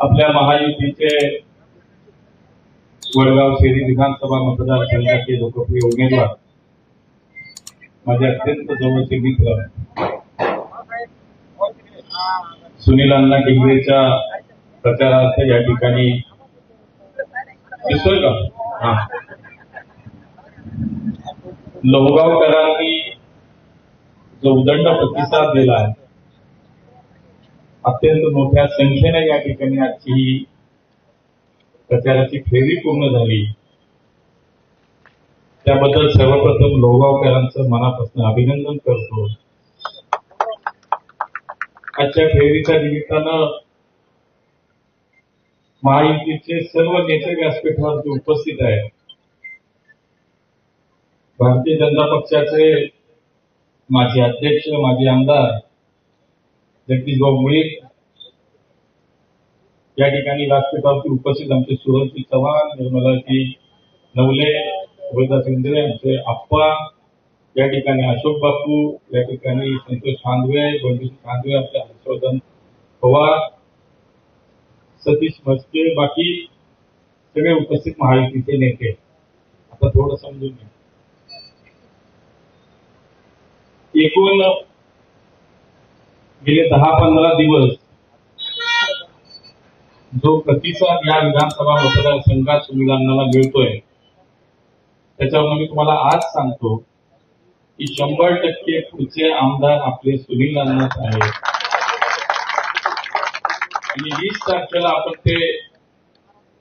आपल्या महायुतीचे वडगाव शेरी विधानसभा मतदारसंघाचे लोकप्रिय उमेदवार माझे अत्यंत जवळचे मित्र सुनील अण्णा डिंगरेच्या प्रचारार्थ या ठिकाणी दिसतोय का? हा. लोहगावकरांनी जो उदंड प्रतिसाद दिला आहे अत्यंत मोठ्या संख्येने या ठिकाणी आजची ही प्रचाराची फेरी पूर्ण झाली. त्याबद्दल सर्वप्रथम लोगावकरांचं मनापासून अभिनंदन करतो. आजच्या फेरीच्या निमित्तानं महायुतीचे सर्व नेते व्यासपीठावरती उपस्थित आहेत. भारतीय जनता पक्षाचे माजी अध्यक्ष माजी आमदार जगदीशभाऊ मुळीक या ठिकाणी व्यासपीठावरती उपस्थित आमचे सुरजी चव्हाण निर्मलाजी नवले सुभेदास इंद्रे आमचे आप्पा या ठिकाणी अशोक बापू या ठिकाणी संतोष खांदवे बंडू खांदवे आमचे हर्षवर्धन पवार सतीश मस्के बाकी सगळे उपस्थित महायुतीचे नेते. आता थोडं समजून घ्या. एकूण गेले दहा पंधरा दिवस जो प्रतिसाद या विधानसभा मतदारसंघात सुनीलांना मिळतोय त्याच्यावर मी तुम्हाला आज सांगतो की शंभर टक्के पुढचे आमदार आपले सुनील अण्णाच आहेत आणि वीस तारखेला आपण ते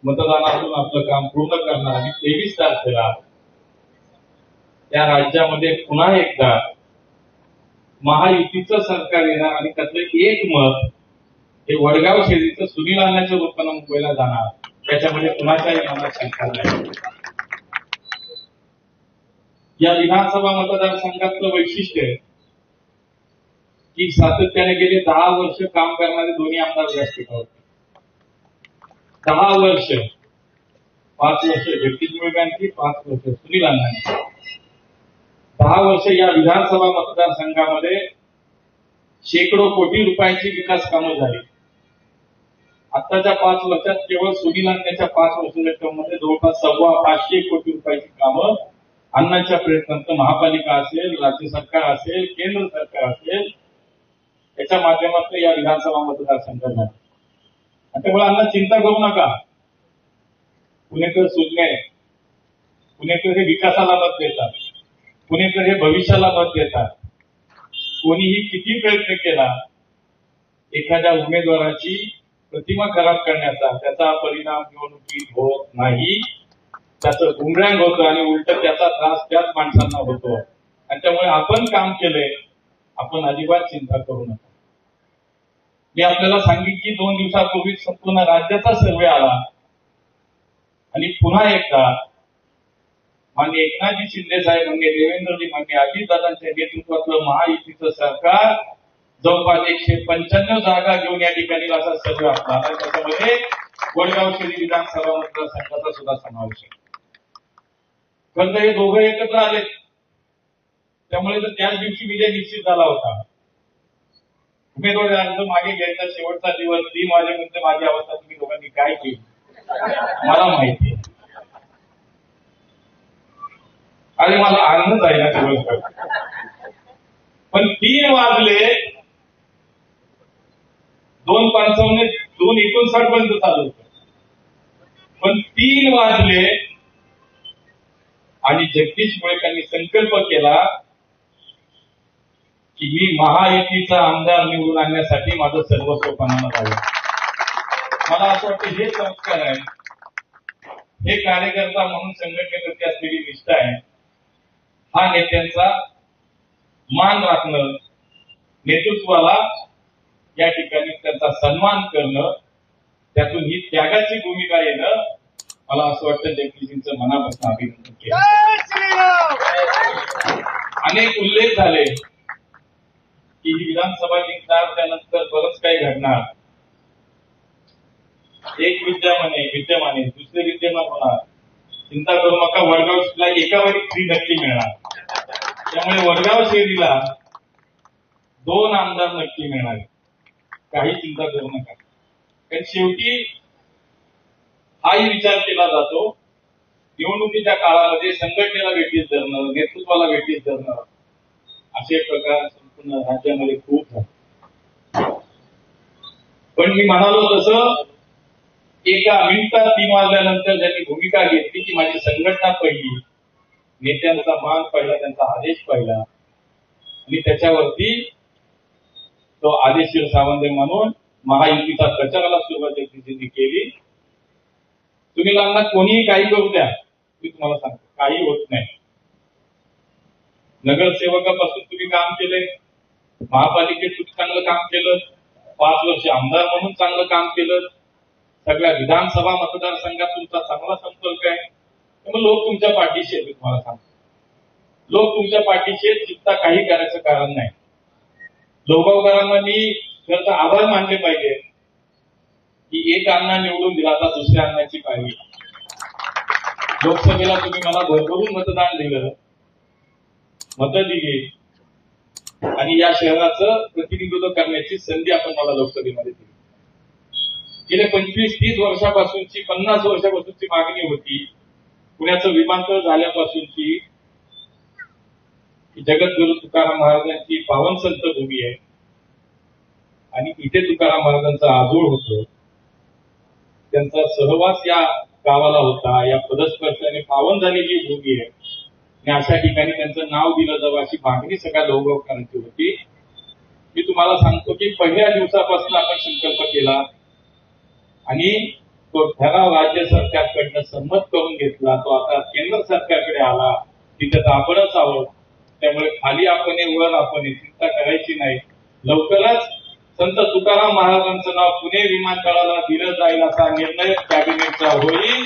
मतदानातून आपलं काम पूर्ण करणार आणि तेवीस तारखेला त्या राज्यामध्ये पुन्हा एकदा महायुतीचं सरकार येणार आणि त्यातलं एक मत हे वडगाव शेरीचं सुनील अण्णाच्या रूपानं मुंबईला जाणार. त्याच्यामध्ये कुणाच्याही मनात शंका नाही. या विधानसभा मतदारसंघातलं वैशिष्ट्य आहे की सातत्याने गेले दहा वर्ष काम करणारे दोन्ही आमदार व्यासपीठावर. दहा वर्ष पाच वर्ष जगदीश मुळगांची पाच वर्ष सुनील अण्णांची दहा वर्ष या विधानसभा मतदारसंघामध्ये शेकडो कोटी रुपयांची विकास कामं झाली. आत्ताच्या पाच वर्षात केवळ सुनील अन्नच्या पाच वर्षाच्या क्रममध्ये जवळपास सव्वा पाचशे कोटी रुपयाची कामं अन्नाच्या प्रयत्नांत महापालिका असेल राज्य सरकार असेल केंद्र सरकार असेल याच्या माध्यमातून या विधानसभा मतदारसंघात झाला. आता त्यामुळे अन्ना चिंता करू नका. पुणेकर सुज्ञ पुणेकर हे विकासाला मत देतात. पुणेकर हे भविष्याला मत देतात. कोणीही किती प्रयत्न केला एखाद्या उमेदवाराची प्रतिमा खराब करण्याचा त्याचा परिणाम निवडणुकीत होत नाही. त्याचं गुमरँग होतं आणि उलट त्याचा त्रास त्याच माणसांना होतो. आणि त्यामुळे आपण काम केलंय आपण अजिबात चिंता करू नका. मी आपल्याला सांगितलं की दोन दिवसापूर्वी संपूर्ण राज्याचा सर्वे आला. आणि पुन्हा एकदा मान्य एकनाथजी शिंदे साहेब मान्य देवेंद्रजी मान्य अजितदादांच्या नेतृत्वातलं महायुतीचं सरकार जवळपास एकशे पंच्याण्णव जागा घेऊन या ठिकाणी असा सर्वे आपला त्याच्यामध्ये वडगाव शहरी विधानसभा मतदारसंघाचा सुद्धा समावेश आहे. खरं हे दोघं एकत्र आले. त्यामुळे तर त्याच दिवशी विजय निश्चित झाला होता. उमेदवारी अर्ज मागे घ्यायचा शेवटचा दिवस तीन वाजेपर्यंत माझी अवस्था तुम्ही दोघांनी काय केली? मला माहिती आहे आणि मला आनंद आहे ना दिवसभर पण तीन वाजले दोन पंचावन्न दोन एकोणसाठ पर्यंत चालू पण तीन वाजले आणि जगदीश मुळेकांनी संकल्प केला की मी महायुतीचा आमदार निवडून आणण्यासाठी माझं सर्वस्व पणाला झालं मला असं वाटतं हे संस्कार आहे हे कार्यकर्ता म्हणून संघटनेप्रती असलेली निष्ठा आहे. हा नेत्यांचा मान राखणं नेतृत्वाला या ठिकाणी त्यांचा सन्मान करणं त्यातून ही त्यागाची भूमिका येणं मला असं वाटतं जगदीशजींचं मनापासून अभिनंदन केलं. अनेक उल्लेख झाले की ही विधानसभा जिंकणार त्यानंतर बरंच काही घडणार. एक विद्यमाने विद्यमाने दुसरे विद्यमान होणार. चिंता करू नका वडगावला एका वेळी फ्री नक्की मिळणार. त्यामुळे वडगाव शेरीला दोन आमदार नक्की मिळणार काही चिंता करू नका. कारण शेवटी हाही विचार केला जातो. निवडणुकीच्या काळामध्ये संघटनेला वेठीस धरणं नेतृत्वाला वेठीस धरणं असे प्रकार संपूर्ण राज्यामध्ये खूप झाले. पण मी म्हणालो तसं एका मिनिटात तीन वाजल्यानंतर ज्यांनी भूमिका घेतली की माझी संघटना पहिली. नेत्यांचा मान पाहिला त्यांचा आदेश पाहिला. आणि त्याच्यावरती तो आदेशीर सावंत म्हणून महायुतीचा प्रचाराला सुरुवात त्यांनी केली. सुनीलांना कोणीही काही करू द्या मी तुम्हाला सांगतो काही होत नाही. नगरसेवकापासून तुम्ही काम केलंय महापालिकेत चांगलं काम केलं पाच वर्ष आमदार म्हणून चांगलं काम केलं सगळ्या विधानसभा मतदारसंघात तुमचा चांगला संपर्क आहे. त्यामुळे लोक तुमच्या पाठीशी आहेत तुम्हाला सांगतो. लोक तुमच्या पाठीशी आहेत चिंता काही करायचं कारण नाही. लोगावकरांना मी त्याचा आभार मानले पाहिजे. की एक अण्णा निवडून दिला आता दुसऱ्या अण्णाची पाहिजे लोकसभेला तुम्ही मला भरभरून मतदान दिलं. मत दिली. आणि या शहराचं प्रतिनिधित्व करण्याची संधी आपण मला लोकसभेमध्ये दिली. गेल्या पंचवीस तीस वर्षापासूनची पन्नास वर्षापासूनची मागणी होती. पुण्याचं विमानतळ झाल्यापासूनची जगद्गुरु तुकाराम महाराजांची पावन संत भूमी आहे. आणि इथे तुकाराम महाराजांचा आजोळ होतो. त्यांचा सहवास या गावाला होता. या पदस्पर्शाने पावन झालेली भूमी आहे. आणि अशा ठिकाणी त्यांचं नाव दिलं जावं अशी मागणी सगळ्या लोकगावकरांची होती. मी तुम्हाला सांगतो की पहिल्या दिवसापासून आपण संकल्प केला. आणि तो ठराव राज्य सरकारकडनं संमत करून घेतला तो आता केंद्र सरकारकडे आला. तिथं आपणच आहोत त्यामुळे खाली आपण वर आपण चिंता करायची नाही. लवकरच संत तुकाराम महाराजांचं नाव पुणे विमानतळाला दिलं जाईल असा निर्णय कॅबिनेटचा होईल.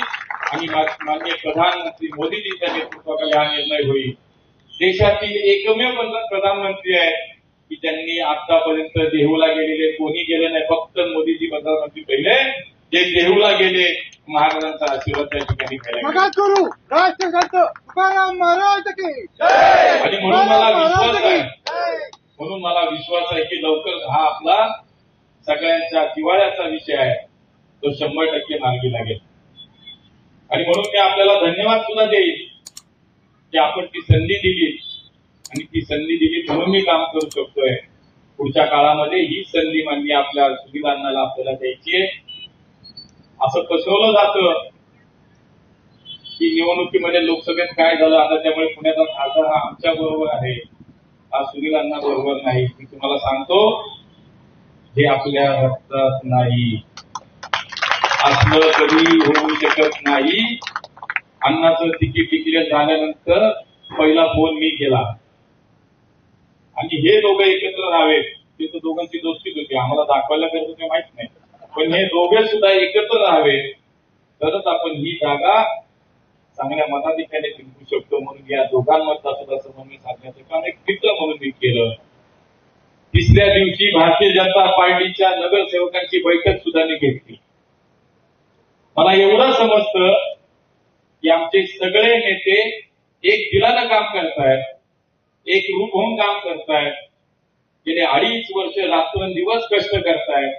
आणि माननीय प्रधानमंत्री मोदीजींच्या नेतृत्वाखाली हा निर्णय होईल. देशातील एकमेव प्रधानमंत्री आहे की त्यांनी आतापर्यंत देहूला गेलेले कोणी गेले नाही फक्त मोदीजी प्रधानमंत्री पहिले. जे देहूला गेले महाराजांचा आशीर्वाद त्या ठिकाणी घ्यायला करू. राष्ट्रसंत तुकाराम महाराज आणि म्हणून मला विश्वास आहे. म्हणून मला विश्वास आहे की लवकर हा आपला सगळ्यांच्या जिवाळ्याचा विषय आहे. तो शंभर टक्के मार्गी लागेल. आणि म्हणून मी आपल्याला धन्यवाद सुद्धा देईल की आपण ती संधी दिली. आणि ती संधी दिली म्हणून मी काम करू शकतोय. पुढच्या काळामध्ये ही संधी मानली आपल्या सुविधांना आपल्याला द्यायची आहे. असं फसवलं जातं. की निवडणुकीमध्ये लोकसभेत काय झालं? आता त्यामुळे पुण्याचा खासदार हा आमच्या बरोबर आहे. हा सुनील अण्णा बरोबर नाही. मी तुम्हाला सांगतो हे आपल्या रक्तात नाही. असलं कधी होऊ शकत नाही. अण्णाचं तिकीट डिक्लेअर झाल्यानंतर पहिला फोन मी केला. आणि हे दोघं एकत्र राहावेत ते तर दोघांची दोस्तीच होती. आम्हाला दाखवायला गरज ते माहीत नाही. पण हे दोघे सुद्धा एकत्र राहावे. तरच आपण ही जागा चांगल्या मताधिकाने जिंकू शकतो म्हणून या दोघांमधला सुद्धा समन्वय साधण्याचं काम एक मित्र म्हणून मी केलं. तिसऱ्या दिवशी भारतीय जनता पार्टीच्या नगरसेवकांची बैठक सुद्धा मी घेतली. मला एवढं समजतं की आमचे सगळे नेते एक दिलानं काम करतायत एक रूप होऊन काम करतायत गेले अडीच वर्ष रात्रंदिवस कष्ट करतायत.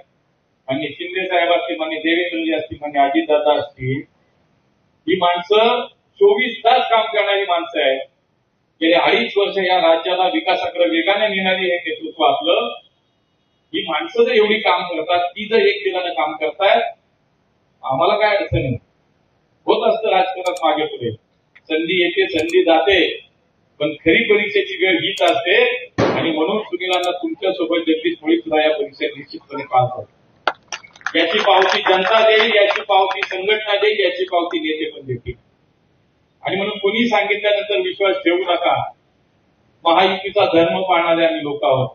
आणि शिंदे साहेब असतील मान्य देवेंद्रजी असतील मान्य अजितदादा असतील ही माणसं चोवीस तास काम करणारी माणसं आहेत. गेले अडीच वर्ष या राज्याला विकासाकडे वेगाने नेणारी हे नेतृत्व आपलं. ही माणसं जर एवढी काम करतात ती जर एक दिलानं काम करतायत आम्हाला काय अडचण नाही. होत असतं राजकारणात मागे पुढे. संधी येते संधी जाते पण खरी परीक्षेची वेळ हीच असते. आणि म्हणून सुनीलांना तुमच्यासोबत जगदीश मुळी सुद्धा या परीक्षेत निश्चितपणे पास होते याची पावती जनता देईल याची पावती संघटना देईल याची पावती नेते पण देतील. आणि म्हणून कोणी सांगितल्यानंतर विश्वास ठेवू नका. महायुतीचा धर्म पाळणारे आम्ही लोक आहोत.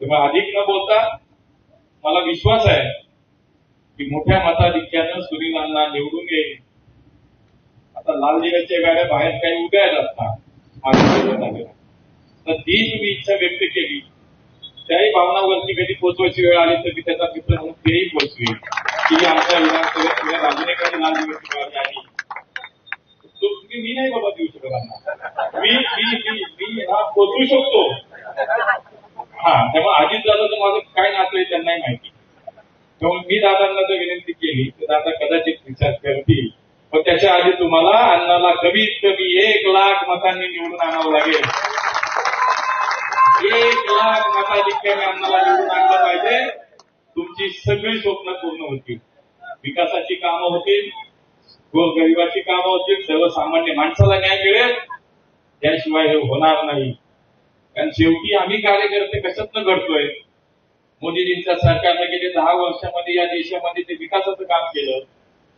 तेव्हा अधिक न बोलता मला विश्वास आहे की मोठ्या मताधिक्यानं सुनीलांना निवडून येईल. आता लाल दिव्याच्या गाड्या बाहेर काही उभ्या आहेत आता. तर ती मी इच्छा व्यक्त केली. त्याही भावनावरती कधी पोचवायची वेळ आली तर मी त्याचा मित्र म्हणून तेही पोहोचवी की आमच्या विधानसभेत तुला राजूने काही लाल दिव्याची गाडी आली तुम्ही मी नाही बाबा देऊ शकत मी मी मी मी हा पोचवू शकतो. हा त्यामुळे अजित दादा तर माझं काय नातं आहे त्यांनाही माहिती. त्यामुळे मी दादांना जर विनंती केली तर दादा कदाचित विचार करतील. पण त्याच्या आधी तुम्हाला अण्णाला कमीत कमी एक लाख मतांनी निवडून आणावं लागेल. लाख मताधिक्याने अण्णाला निवडून आणलं पाहिजे. तुमची सगळी स्वप्न पूर्ण होतील. विकासाची कामं होतील गोरगरिबाची कामं होतील सर्वसामान्य माणसाला न्याय मिळेल. त्याशिवाय हे होणार नाही. कारण शेवटी आम्ही कार्यकर्ते कशातनं घडतोय? मोदीजींच्या सरकारने गेले दहा वर्षामध्ये या देशामध्ये ते विकासाचं काम केलं.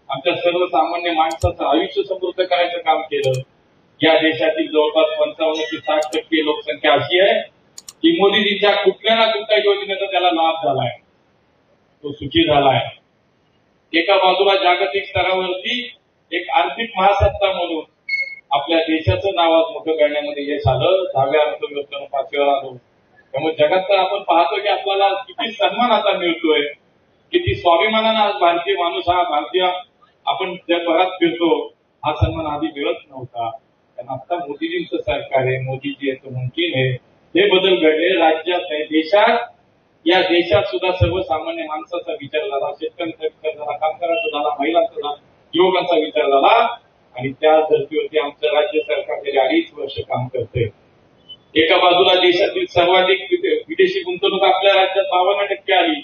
आमच्या सर्वसामान्य माणसाचं आयुष्य समृद्ध करायचं काम केलं. या देशातील जवळपास पंचावन्न ते साठ टक्के लोकसंख्या अशी आहे. की मोदीजींच्या कुठल्या ना कुठल्या योजनेचा त्याला लाभ झालाय. तो सुखी झालाय. एका बाजूला जागतिक स्तरावरती एक आर्थिक महासत्ता म्हणून आपल्या देशाचं नाव आज मोठं करण्यामध्ये यश आलं. दहाव्या अर्थव्यवस्थेनं पाचव्यावर आलो. त्यामुळे जगात तर आपण पाहतो की आपल्याला किती सन्मान आता मिळतोय. किती स्वाभिमानानं आज भारतीय माणूस हा भारतीय आपण जगभरात फिरतो. हा सन्मान आधी मिळत नव्हता. कारण आता मोदीजींचं सरकार आहे. मोदीजी आहे तो मुमकिन आहे हे बदल घडले. राज्यात नाही देशात या देशात सुद्धा सर्वसामान्य माणसाचा विचार झाला. शेतकऱ्यांचा विचार झाला कामगारांचा झाला महिलांचा झाला युवकांचा विचार झाला. आणि त्या धर्तीवरती आमचं राज्य सरकार गेले अडीच वर्ष काम करते एका बाजूला देशातील सर्वाधिक विदेशी गुंतवणूक आपल्या राज्यात बावन्न टक्के आली.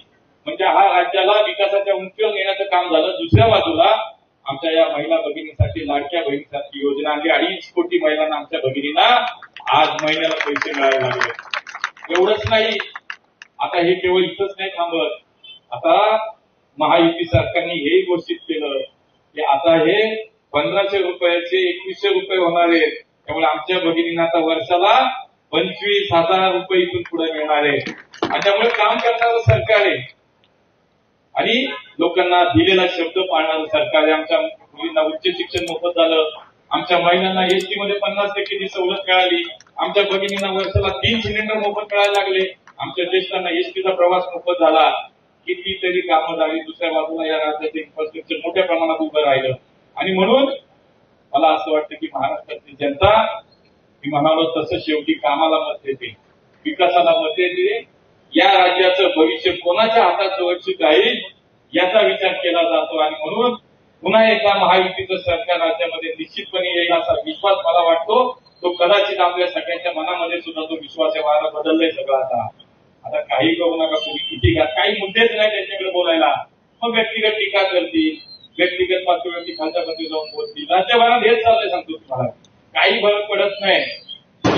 म्हणजे हा राज्याला विकासाच्या उंचीवर नेण्याचं काम झालं. दुसऱ्या बाजूला आमच्या या महिला भगिनीसाठी लाडक्या बहिणीसाठी योजना आली. अडीच कोटी महिलांना आमच्या भगिनींना आज महिन्याला पैसे मिळायला लागले. एवढंच नाही. आता हे केवळ इथंच नाही थांबत. आता महायुती सरकारने हे घोषित केलं की आता हे पंधराशे रुपयाचे एकवीसशे रुपये होणार आहेत. त्यामुळे आमच्या भगिनींना आता वर्षाला पंचवीस हजार रुपये इथून पुढे मिळणार आहे आणि त्यामुळे काम करणारं सरकार आहे. आणि लोकांना दिलेला शब्द पाळणारं सरकार आहे. आमच्या मुलींना उच्च शिक्षण मोफत झालं. आमच्या महिलांना एसटी मध्ये पन्नास टक्केची सवलत मिळाली आमच्या भगिनींना वर्षाला तीन सिलेंडर मोफत मिळायला लागले. आमच्या ज्येष्ठांना एसटीचा प्रवास मोफत झाला. कितीतरी कामं झाली दुसऱ्या बाजूला या राज्याचं इन्फ्रास्ट्रक्चर मोठ्या प्रमाणात उभं राहिलं. आणि म्हणून मला असं वाटतं की महाराष्ट्रातली जनता मी म्हणालो तसं शेवटी कामाला मत देते विकासाला मत देते. या राज्याचं भविष्य कोणाच्या हातात सुरक्षित राहील याचा विचार केला जातो. आणि म्हणून पुन्हा एकदा महायुतीचं सरकार राज्यामध्ये निश्चितपणे येईल असा विश्वास मला वाटतो. तो कदाचित आपल्या सगळ्यांच्या मनामध्ये सुद्धा तो विश्वास आहे वारा बदललाय सगळं आता. आता काही करू नका तुम्ही किती घ्या. काही मुद्देच नाही त्यांच्याकडे बोलायला. मग व्यक्तिगत टीका करतील. व्यक्तिगत पातळीवरती खांद्यामध्ये जाऊन बोलतील. राज्यभरात हेच चाललंय सांगतो तुम्हाला. काही फरक पडत नाही.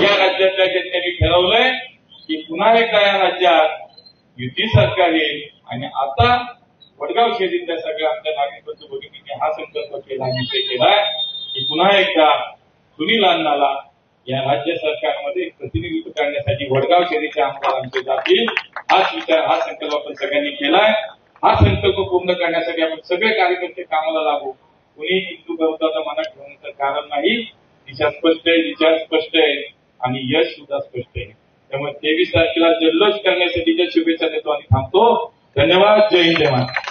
या राज्यातल्या जनतेने ठरवलंय की पुन्हा एकदा या राज्यात युती सरकार येईल. आणि आता वडगाव शेतीतल्या सगळ्या आमच्या नागरिक बंधू भगिनींनी हा संकल्प केला निश्चय केलाय की पुन्हा एकदा सुनील अण्णाला या राज्य सरकारमध्ये प्रतिनिधित्व करण्यासाठी वडगाव शहरीचे आमदार आमचे जातील. हाच विचार हा संकल्प आपण सगळ्यांनी केलाय. हा संकल्प पूर्ण करण्यासाठी आपण सगळे कार्यकर्ते कामाला लागू. कुणी हिंदू गौताचा मनात ठेवण्याचं कारण नाही. दिशा स्पष्ट आहे विचार स्पष्ट आहे आणि यश सुद्धा स्पष्ट आहे. त्यामुळे तेवीस तारखेला जल्लोष करण्यासाठी शुभेच्छा देतो आणि थांबतो. धन्यवाद. जय हिंद महाराष्ट्र.